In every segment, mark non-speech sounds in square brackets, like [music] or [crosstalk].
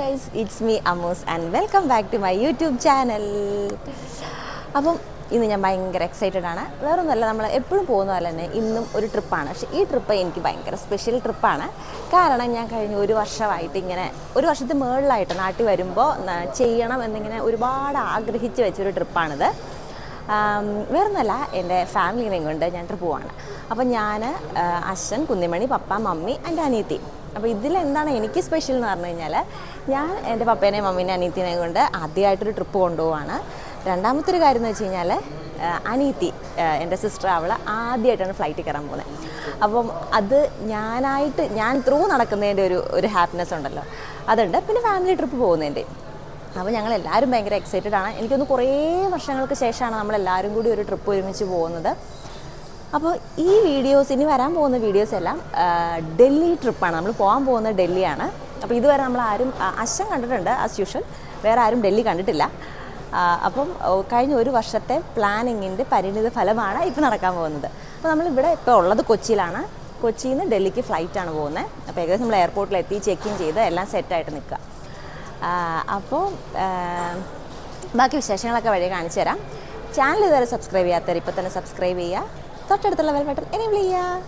Guys it's me Amoos and welcome back to my YouTube channel അപ്പം ഇന്ന് ഞാൻ ഭയങ്കര എക്സൈറ്റഡ് ആണ്. വേറൊന്നുമല്ല നമ്മൾ എപ്പോഴും പോകുന്ന പോലെ തന്നെ ഇന്നും ഒരു ട്രിപ്പാണ് പക്ഷേ ഈ ട്രിപ്പ് എനിക്ക് ഭയങ്കര സ്പെഷ്യൽ ട്രിപ്പാണ് കാരണം ഞാൻ കഴിഞ്ഞ ഒരു വർഷമായിട്ട് ഇങ്ങനെ ഒരു വർഷത്തെ മുകളിലായിട്ട് നാട്ടിൽ വരുമ്പോൾ ചെയ്യണം എന്നിങ്ങനെ ഒരുപാട് ആഗ്രഹിച്ച് വെച്ചൊരു ട്രിപ്പാണിത് വേറൊന്നല്ല എന്റെ ഫാമിലിനെയും കൊണ്ട് ഞാൻ ട്രിപ്പ് പോവാണ്. അപ്പം ഞാൻ അശ്വൻ കുന്നിമണി പപ്പ മമ്മി എന്റെ അനിയത്തി. അപ്പോൾ ഇതിലെന്താണ് എനിക്ക് സ്പെഷ്യൽ എന്ന് പറഞ്ഞു കഴിഞ്ഞാൽ ഞാൻ എന്റെ പപ്പേനെയും മമ്മീനെയും അനീത്തിനെയും കൊണ്ട് ആദ്യമായിട്ടൊരു ട്രിപ്പ് കൊണ്ടുപോവാണ്. രണ്ടാമത്തെ ഒരു കാര്യം എന്ന് വെച്ച് കഴിഞ്ഞാൽ അനീത്തി എന്റെ സിസ്റ്റർ അവൾ ആദ്യമായിട്ടാണ് ഫ്ലൈറ്റിൽ കയറാൻ പോകുന്നത് അപ്പം അത് ഞാനായിട്ട് ഞാൻ ത്രൂ നടക്കുന്നതിന്റെ ഒരു ഒരു ഹാപ്പിനെസ് ഉണ്ടല്ലോ. അതുണ്ട്. പിന്നെ ഫാമിലി ട്രിപ്പ് പോകുന്നതിന്റെ. അപ്പോൾ ഞങ്ങൾ എല്ലാവരും ഭയങ്കര എക്സൈറ്റഡ് ആണ്. എനിക്കൊന്ന് കുറേ വർഷങ്ങൾക്ക് ശേഷമാണ് നമ്മളെല്ലാവരും കൂടി ഒരു ട്രിപ്പ് ഒരുമിച്ച് പോകുന്നത്. അപ്പോൾ ഈ വീഡിയോസ് ഇനി വരാൻ പോകുന്ന വീഡിയോസ് എല്ലാം ഡൽഹി ട്രിപ്പാണ് നമ്മൾ പോകാൻ പോകുന്നത് ഡൽഹിയാണ്. അപ്പോൾ ഇതുവരെ നമ്മൾ ആരും അശം കണ്ടിട്ടുണ്ട് ആസ് യൂഷ്വൽ വേറെ ആരും ഡൽഹി കണ്ടിട്ടില്ല. അപ്പം കഴിഞ്ഞ ഒരു വർഷത്തെ പ്ലാനിങ്ങിന്റെ പരിണിത ഫലമാണ് ഇപ്പോൾ നടക്കാൻ പോകുന്നത്. അപ്പോൾ നമ്മളിവിടെ ഇപ്പോൾ ഉള്ളത് കൊച്ചിയിലാണ്. കൊച്ചിയിൽ നിന്ന് ഡൽഹിക്ക് ഫ്ലൈറ്റാണ് പോകുന്നത്. അപ്പോൾ ഏകദേശം നമ്മൾ എയർപോർട്ടിലെത്തി ചെക്ക് ഇൻ ചെയ്ത് എല്ലാം സെറ്റായിട്ട് നിൽക്കുക. അപ്പോൾ ബാക്കി വിശേഷങ്ങളൊക്കെ വഴി കാണിച്ചു തരാം. ചാനൽ ഇതുവരെ സബ്സ്ക്രൈബ് ചെയ്യാത്തവർ ഇപ്പോൾ തന്നെ സബ്സ്ക്രൈബ് ചെയ്യുക. തൊട്ടടുത്തുള്ള ബെൽ ബട്ടൺ എനേബിൾ ചെയ്യുക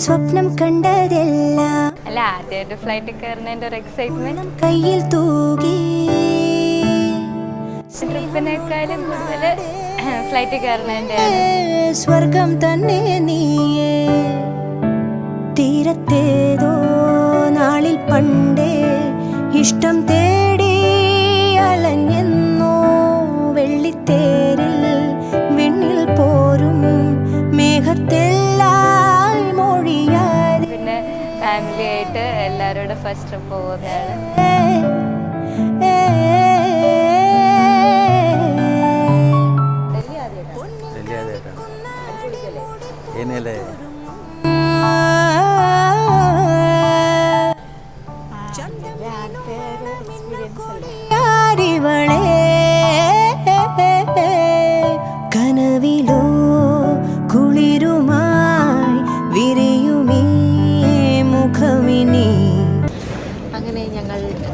സ്വപ്നം കണ്ടതെല്ലാം അല്ല ആദ്യമായിട്ട് ഫ്ലൈറ്റ് കയറുന്നതിന്റെ ഒരു എക്സൈറ്റ്മെന്റ് കയ്യിൽ തൂകി. ട്രിപ്പിനേക്കാളും കൂടുതൽ ഫ്ലൈറ്റിൽ കയറുന്നതിന്റെ സ്വർഗം തന്നെ നീയേ. തീരത്തേതോ നാളിൽ പണ്ടേ ഇഷ്ടം തേടി മേഘത്തെല്ലാം മൊഴിയാതെ പിന്നെ ഫാമിലി ആയിട്ട് എല്ലാവരോടും ഫസ്റ്റ് ട്രിപ്പ് പോകുന്നതാണ്. ഡൽഹി ആദ്യമായിട്ടാണ്. ഡൽഹി ആദ്യമായിട്ടാണ്. ഏനല്ലേ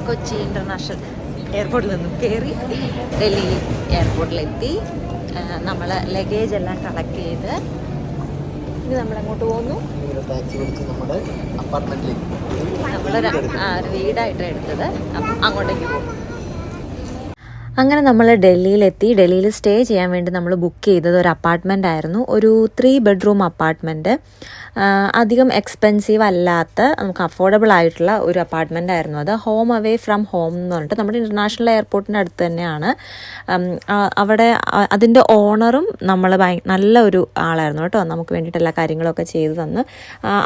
കൊച്ചി ഇന്റർനാഷണൽ എയർപോർട്ടിൽ നിന്നും കയറി ഡൽഹി എയർപോർട്ടിലെത്തി. നമ്മൾ ലഗേജ് എല്ലാം കളക്ട് ചെയ്ത് ഇനി നമ്മൾ അങ്ങോട്ട് പോകുന്നു ടാക്സി വിളിച്ച് നമ്മുടെ അപ്പാർട്ട്മെന്റിലേക്ക് നമ്മളൊരു ആ, ഒരു വീടായിട്ട് എടുത്തത്. അപ്പം അങ്ങോട്ടേക്ക് പോകും. അങ്ങനെ നമ്മൾ ഡൽഹിയിലെത്തി. ഡൽഹിയിൽ സ്റ്റേ ചെയ്യാൻ വേണ്ടി നമ്മൾ ബുക്ക് ചെയ്തത് ഒരു അപ്പാർട്ട്മെന്റ് ആയിരുന്നു. ഒരു ത്രീ ബെഡ്റൂം അപ്പാർട്ട്മെന്റ് അധികം എക്സ്പെൻസീവ് അല്ലാത്ത നമുക്ക് അഫോർഡബിൾ ആയിട്ടുള്ള ഒരു അപ്പാർട്ട്മെന്റ് ആയിരുന്നു അത്. ഹോം അവേ ഫ്രം ഹോം എന്ന് പറഞ്ഞിട്ട് നമ്മുടെ ഇന്റർനാഷണൽ എയർപോർട്ടിന്റെ അടുത്ത് തന്നെയാണ്. അവിടെ അതിന്റെ ഓണറും നമ്മൾ നല്ല ഒരു ആളായിരുന്നു കേട്ടോ. നമുക്ക് വേണ്ടിയിട്ട് എല്ലാ കാര്യങ്ങളൊക്കെ ചെയ്തു തന്ന്.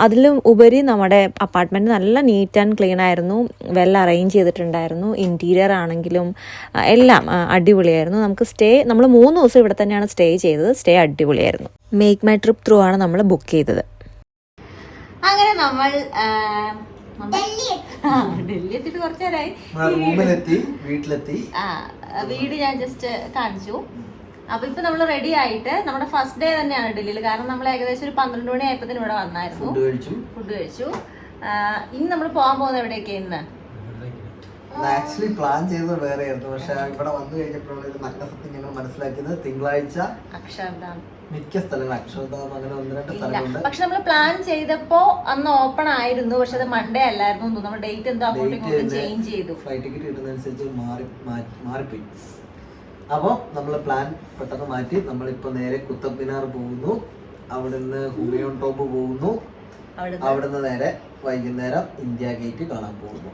അതിലും ഉപരി നമ്മുടെ അപ്പാർട്ട്മെന്റ് നല്ല നീറ്റ് ആൻഡ് ക്ലീൻ ആയിരുന്നു. വെൽ അറേഞ്ച് ചെയ്തിട്ടുണ്ടായിരുന്നു. ഇന്റീരിയർ ആണെങ്കിലും എല്ലാം അടിപൊളിയായിരുന്നു. നമുക്ക് സ്റ്റേ നമ്മൾ മൂന്ന് ദിവസം ഇവിടെ തന്നെയാണ് സ്റ്റേ ചെയ്തത്. സ്റ്റേ അടിപൊളിയായിരുന്നു. മേക്ക് മൈ ട്രിപ്പ് ത്രൂ ആണ് നമ്മൾ ബുക്ക് ചെയ്തത്. അങ്ങനെ നമ്മൾ ഡൽഹി എത്തിയിട്ട് കുറച്ചേരായി നേരമായി. റൂമിലെത്തി വീട്ടിലെത്തി. ആ വീട് ഞാൻ ജസ്റ്റ് കാണിച്ചു. അപ്പൊ ഇപ്പൊ നമ്മൾ റെഡി ആയിട്ട് നമ്മുടെ ഫസ്റ്റ് ഡേ തന്നെയാണ് ഡൽഹിയിൽ കാരണം നമ്മൾ ഏകദേശം ഒരു പന്ത്രണ്ട് മണി ആയപ്പത്തിന് ഇവിടെ വന്നായിരുന്നു. ഫുഡ് കഴിച്ചു. ഫുഡ് കഴിച്ചു. ഇനി നമ്മൾ പോകാൻ പോകുന്നത് എവിടെയൊക്കെ ഇന്ന്? ആക്ച്വലി പ്ലാൻ ചെയ്തത് വേറെ ആയിരുന്നു പക്ഷെ ഇവിടെ വന്നു കഴിഞ്ഞപ്പോഴാണ് ഇത് നല്ല സത്യം ഞങ്ങൾ മനസ്സിലാക്കിയത്. തിങ്കളാഴ്ച അക്ഷർധാം. മിക്ക സ്ഥലങ്ങൾ അക്ഷരധാം അങ്ങനെ ഒന്ന് രണ്ട് സ്ഥലങ്ങളുണ്ട്. പക്ഷെ നമ്മൾ പ്ലാൻ ചെയ്തപ്പോ അന്ന് ഓപ്പൺ ആയിരുന്നു. പക്ഷെ അത് മൺഡേ അല്ലായിരുന്നു തോന്നുന്നു. നമ്മൾ ഡേറ്റ് എന്തോ അങ്ങോട്ടും ഇങ്ങോട്ടും ചേഞ്ച് ചെയ്തു. ഫ്ലൈറ്റ് ടിക്കറ്റ് കിട്ടുന്നതനുസരിച്ച് മാറി മാറിപ്പോയി. അപ്പോൾ നമ്മൾ പ്ലാൻ പെട്ടെന്ന് മാറ്റി. നമ്മളിപ്പോ നേരെ കുത്തബ് മിനാർ പോകുന്നു. അവിടുന്ന് ഹുമയോൺ ടോപ്പ് പോകുന്നു. അവിടെ അവിടുന്ന് നേരെ വൈകുന്നേരം ഇന്ത്യ ഗേറ്റ് കാണാൻ പോകുന്നു.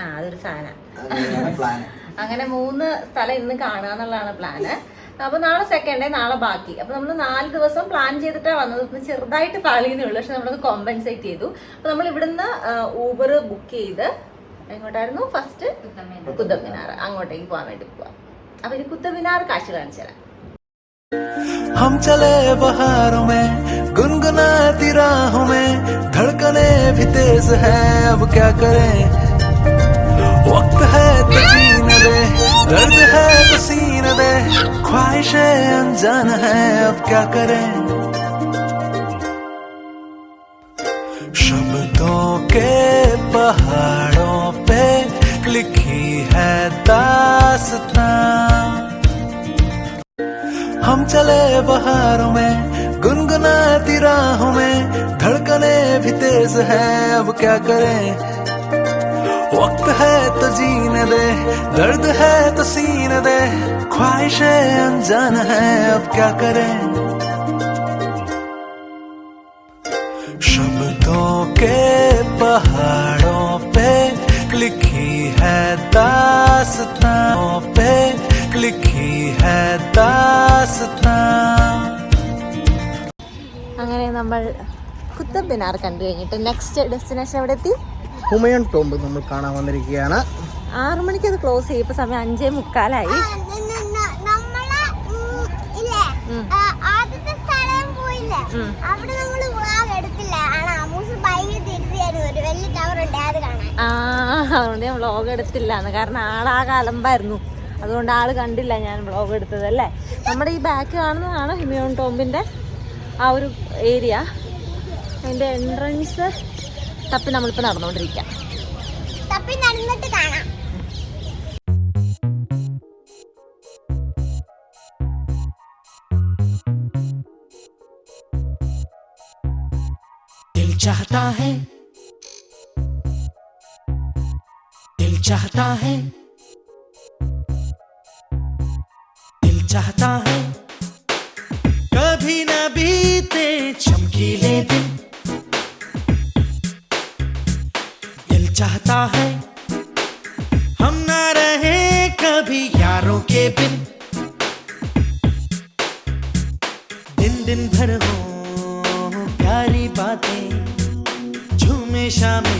ആ അതൊരു സാധനം. അങ്ങനെയാണ് പ്ലാൻ [laughs] അങ്ങനെ മൂന്ന് സ്ഥലം ഇന്ന് കാണുക എന്നുള്ളതാണ് പ്ലാന് [laughs] അപ്പൊ നാളെ സെക്കൻഡ് ഡേ നാളെ ബാക്കി അപ്പൊ നമ്മൾ നാല് ദിവസം പ്ലാൻ ചെയ്തിട്ടാണ് വന്നത് ഇന്ന് ചെറുതായിട്ട് പാളിയേ ഉള്ളൂ പക്ഷെ നമ്മളത് കോമ്പൻസേറ്റ് ചെയ്തു അപ്പൊ നമ്മൾ ഇവിടുന്ന് ഊബർ ബുക്ക് ചെയ്ത് എങ്ങോട്ടായിരുന്നു ഫസ്റ്റ് കുത്തബ് മിനാർ അങ്ങോട്ടേക്ക് പോകാൻ വേണ്ടി പോവാം അപ്പൊ ഇനി കുത്തബ് മിനാർ കാഴ്ച കാണിച്ചു തരാം हम चले बहारों में गुनगुनाती राहों में धड़कने भी तेज है अब क्या करें वक्त है तो जीने दे दर्द है तो सीने दे, ख्वाहिशें अनजान है, अब क्या करें? शब्दों के पहाड़ों पे लिखी है दास्तां। हम चले बहारों में, गुनगुनाती राहों में, धड़कने भी तेज है, अब क्या करें? वक्त है तो जीने दे दर्द है तो सीने दे ख्वाहिशें अनजान है अब क्या करें शब्दों के पहाड़ों पे लिखी है दास्तां पे लिखी है दास्तां അങ്ങനെ നമ്മൾ കുത്തബ് മിനാർ കണ്ടു കഴിഞ്ഞിട്ട് നെക്സ്റ്റ് ഡെസ്റ്റിനേഷൻ എവിടെ എത്തി ഹുമയൂൺ ടോംബ് നമ്മൾ കാണാൻ വന്നിരിക്കുകയാണ്. ആറു മണിക്ക് അത് ക്ലോസ് ചെയ്യും. ഇപ്പൊ സമയം അഞ്ചേ മുക്കാലായി. നമ്മളെ ഉം, ഇല്ലേ? ആ, ആദ്യത്തെ അവിടെ നമ്മൾ വ്ളോഗ് എടുത്തില്ല. ആണ് അമൂസ് ഭയങ്കര തിരുത്തിയായിരുന്നു ഒരു വലിയ ടവർ ഉണ്ട് അത് കാണാൻ. ആ അതുകൊണ്ട് ഞാൻ വ്ളോഗ് എടുത്തില്ല. എന്ന് കാരണം ആളാ കാലമ്പായിരുന്നു അതുകൊണ്ട് ആൾ കണ്ടില്ല ഞാൻ വ്ളോഗ് എടുത്തത് അല്ലേ? നമ്മുടെ ഈ ബാക്ക് കാണുന്നതാണ് ഹിമയോൺ ടോംബിന്റെ ആ ഒരു ഏരിയ അതിന്റെ എൻട്രൻസ് തപ്പി നമ്മളിപ്പോൾ നടന്നുകൊണ്ടിരിക്കാം തപ്പി നടന്നിട്ട് കാണാം दिल चाहता है दिल चाहता है दिल चाहता है कभी न बीते चमकीले दिन चाहता है। हम ना रहे कभी यारों के बिन। दिन दिन भर हो, प्यारी बातें, झूमे शामें।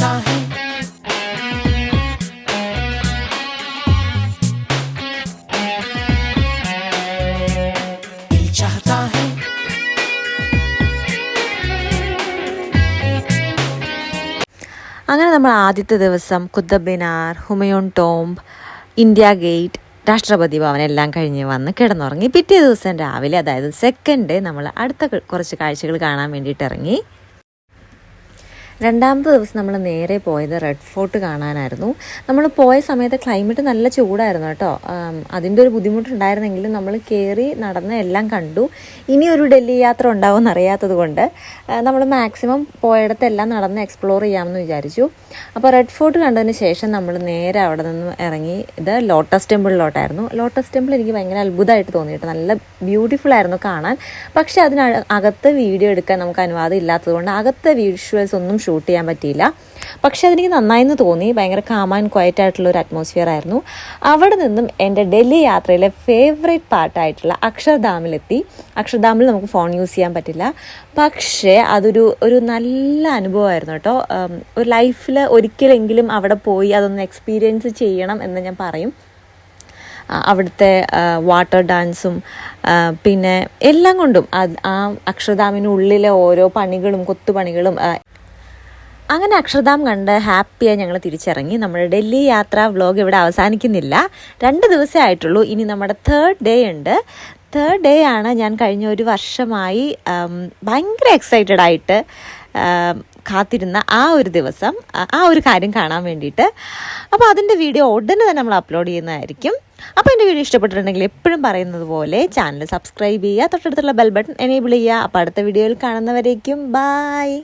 दिल चाहता है दिल चाहता है അങ്ങനെ നമ്മൾ ആദ്യത്തെ ദിവസം Qutub Minar Humayun tomb India gate Rashtrapati Bhavan എല്ലാം കഴിഞ്ഞ് വന്ന് കിടന്നുറങ്ങി പിറ്റേ ദിവസം രാവിലെ അതായത് സെക്കൻഡ് ഡേ നമ്മൾ അടുത്ത ക- കുറച്ച് കാഴ്ചകൾ കാണാൻ വേണ്ടിയിട്ട് ഇറങ്ങി രണ്ടാമത്തെ ദിവസം നമ്മൾ നേരെ പോയത് റെഡ് ഫോർട്ട് കാണാനായിരുന്നു. നമ്മൾ പോയ സമയത്ത് ക്ലൈമറ്റ് നല്ല ചൂടായിരുന്നു കേട്ടോ. അതിന്റെ ഒരു ബുദ്ധിമുട്ടുണ്ടായിരുന്നെങ്കിലും നമ്മൾ കയറി നടന്ന് എല്ലാം കണ്ടു. ഇനി ഒരു ഡൽഹി യാത്ര ഉണ്ടാവുമെന്ന് അറിയാത്തത് കൊണ്ട് നമ്മൾ മാക്സിമം പോയിടത്തെല്ലാം നടന്ന് എക്സ്പ്ലോർ ചെയ്യാമെന്ന് വിചാരിച്ചു. അപ്പോൾ റെഡ് ഫോർട്ട് കണ്ടതിന് ശേഷം നമ്മൾ നേരെ അവിടെ നിന്ന് ഇറങ്ങി ഇത് ലോട്ടസ് ടെമ്പിളിലോട്ടായിരുന്നു. ലോട്ടസ് ടെമ്പിൾ എനിക്ക് ഭയങ്കര അത്ഭുതമായിട്ട് തോന്നിയിട്ട് നല്ല ബ്യൂട്ടിഫുൾ ആയിരുന്നു കാണാൻ. പക്ഷേ അതിന് അകത്ത് വീഡിയോ എടുക്കാൻ നമുക്ക് അനുവാദം ഇല്ലാത്തതുകൊണ്ട് അകത്തെ വിഷ്വൽസ് ഒന്നും ഷൂട്ട് ചെയ്യാൻ പറ്റിയില്ല. പക്ഷെ അതെനിക്ക് നന്നായിരുന്നു തോന്നി. ഭയങ്കര കാം ആൻഡ് ക്വയറ്റ് ആയിട്ടുള്ള ഒരു അറ്റ്മോസ്ഫിയർ ആയിരുന്നു. അവിടെ നിന്നും എന്റെ ഡൽഹി യാത്രയിലെ ഫേവറേറ്റ് പാർട്ടായിട്ടുള്ള അക്ഷർധാമിലെത്തി. അക്ഷർധാമിൽ നമുക്ക് ഫോൺ യൂസ് ചെയ്യാൻ പറ്റില്ല. പക്ഷേ അതൊരു ഒരു നല്ല അനുഭവമായിരുന്നു കേട്ടോ. ഒരു ലൈഫിൽ ഒരിക്കലെങ്കിലും അവിടെ പോയി അതൊന്ന് എക്സ്പീരിയൻസ് ചെയ്യണം എന്ന് ഞാൻ പറയും. അവിടുത്തെ വാട്ടർ ഡാൻസും പിന്നെ എല്ലാം കൊണ്ടും ആ അക്ഷരധാമിനുള്ളിലെ ഓരോ പണികളും കൊത്തുപണികളും അങ്ങനെ അക്ഷരധാം കണ്ട് ഹാപ്പിയായി ഞങ്ങൾ തിരിച്ചിറങ്ങി. നമ്മുടെ ഡൽഹി യാത്ര വ്ലോഗ് ഇവിടെ അവസാനിക്കുന്നില്ല. രണ്ട് ദിവസമേ ആയിട്ടുള്ളൂ. ഇനി നമ്മുടെ തേർഡ് ഡേ ഉണ്ട്. തേർഡ് ഡേ ആണ് ഞാൻ കഴിഞ്ഞ ഒരു വർഷമായി ഭയങ്കര എക്സൈറ്റഡ് ആയിട്ട് കാത്തിരുന്ന ആ ഒരു ദിവസം ആ ഒരു കാര്യം കാണാൻ വേണ്ടിയിട്ട്. അപ്പോൾ അതിന്റെ വീഡിയോ ഉടനെ തന്നെ നമ്മൾ അപ്ലോഡ് ചെയ്യുന്നതായിരിക്കും. അപ്പോൾ എന്റെ വീഡിയോ ഇഷ്ടപ്പെട്ടിട്ടുണ്ടെങ്കിൽ എപ്പോഴും പറയുന്നത് പോലെ ചാനൽ സബ്സ്ക്രൈബ് ചെയ്യുക തൊട്ടടുത്തുള്ള ബെൽ ബട്ടൺ എനേബിൾ ചെയ്യുക. അപ്പോൾ അടുത്ത വീഡിയോയിൽ കാണുന്നവരേക്കും ബായ്